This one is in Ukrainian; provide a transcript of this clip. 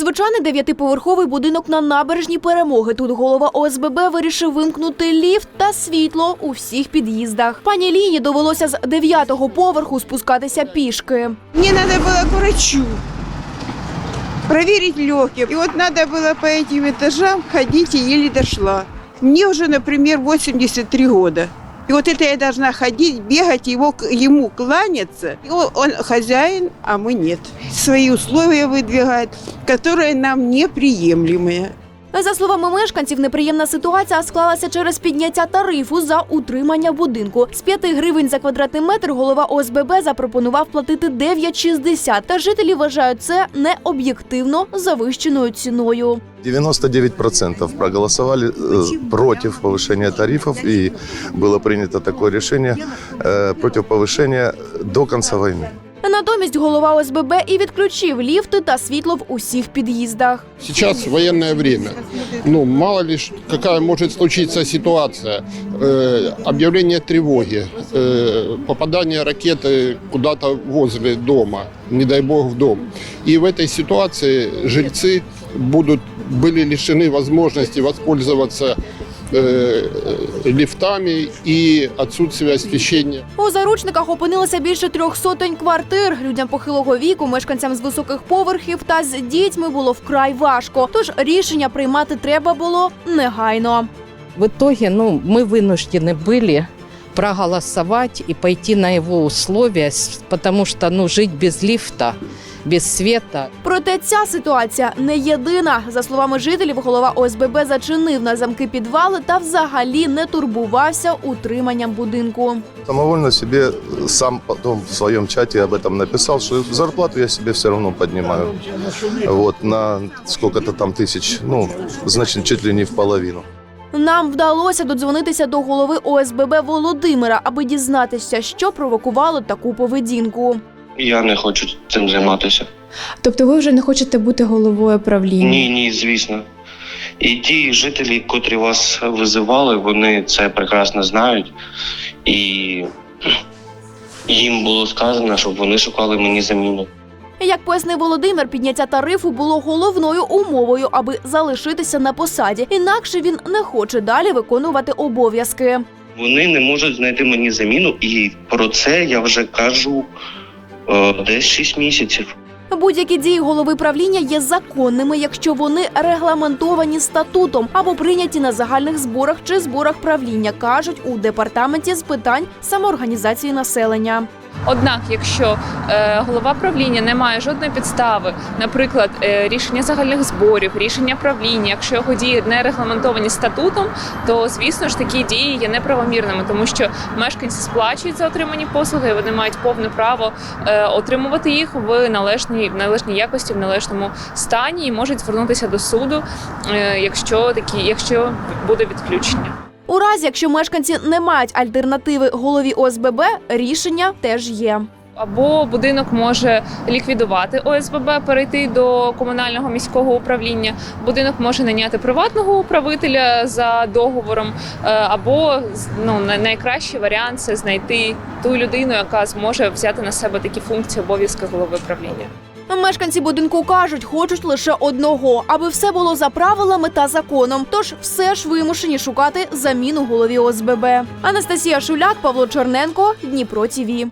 Звичайний дев'ятиповерховий будинок на набережній перемоги. Тут голова ОСББ вирішив вимкнути ліфт та світло у всіх під'їздах. Пані Ліні довелося з дев'ятого поверху спускатися пішки. Мне надо было к врачу проверить легкие. И вот надо было по этим этажам ходить и еле дошла. Мне уже, например, 83 года. И вот это я должна ходить, бегать, его, к- ему кланяться. И он, он хозяин, а мы нет. Свои условия выдвигает, которые нам неприемлемые. За словами мешканців, неприємна ситуація склалася через підняття тарифу за утримання будинку. З 5 гривень за квадратний метр голова ОСББ запропонував платити 9,60. Та жителі вважають це необ'єктивно завищеною ціною. 99% проголосовали э, против повышения тарифов, и было принято такое решение э, против повышения до конца войны. Натомість голова ОСББ і відключив ліфти та світло в усіх під'їздах. Сейчас военное время. Ну, мало ли, ш- какая может случиться ситуация. Э, объявление тревоги, э, попадание ракеты куда-то возле дома, не дай бог в дом. И в этой ситуации жильцы будут, были лишены возможности воспользоваться э, лифтами и отсутствие освещения. У заручниках опинилося більше трьох сотень квартир. Людям похилого віку, мешканцям з високих поверхів та з дітьми було вкрай важко. Тож рішення приймати треба було негайно. В итоге, ну, мы вынуждены были проголосовать и пойти на его условия, с- потому что, ну, жить без лифта, без света Проте ця ситуація не єдина. За словами жителів, голова ОСББ зачинив на замки підвали та взагалі не турбувався утриманням будинку. Самовольно себе сам потом в своем чате об этом написал, что зарплату я себе все равно поднимаю. Вот, на сколько-то там тысяч, ну, значит, чуть ли не в половину. Нам вдалося додзвонитися до голови ОСББ Володимира, аби дізнатися, що провокувало таку поведінку. Я не хочу цим займатися. Тобто ви вже не хочете бути головою правління? Ні, ні, звісно. І ті жителі, котрі вас визивали, вони це прекрасно знають. І їм було сказано, щоб вони шукали мені заміну. Як пояснив Володимир, підняття тарифу було головною умовою, аби залишитися на посаді. Інакше він не хоче далі виконувати обов'язки. Вони не можуть знайти мені заміну, і про це я вже кажу десь 6 місяців. Будь-які дії голови правління є законними, якщо вони регламентовані статутом або прийняті на загальних зборах чи зборах правління, кажуть у департаменті з питань самоорганізації населення. Однак, якщо е, голова правління не має жодної підстави, наприклад, е, рішення загальних зборів, рішення правління, якщо його дії не регламентовані статутом, то звісно ж такі дії є неправомірними, тому що мешканці сплачують за отримані послуги, і вони мають повне право е, отримувати їх в належній в належній якості, в належному стані, і можуть звернутися до суду, якщо такі, якщо буде відключення. У разі, якщо мешканці не мають альтернативи голові ОСББ, рішення теж є. Або будинок може ліквідувати ОСББ, перейти до комунального міського управління. Будинок може наняти приватного управителя за договором, е, або ну най- найкращий варіант це знайти ту людину, яка зможе взяти на себе такі функції обов'язки голови правління. Мешканці будинку кажуть, хочуть лише одного, аби все було за правилами та законом. Тож все ж вимушені шукати заміну голові ОСББ. Анастасія Шуляк, Павло Черненко, Дніпро ТІВІ.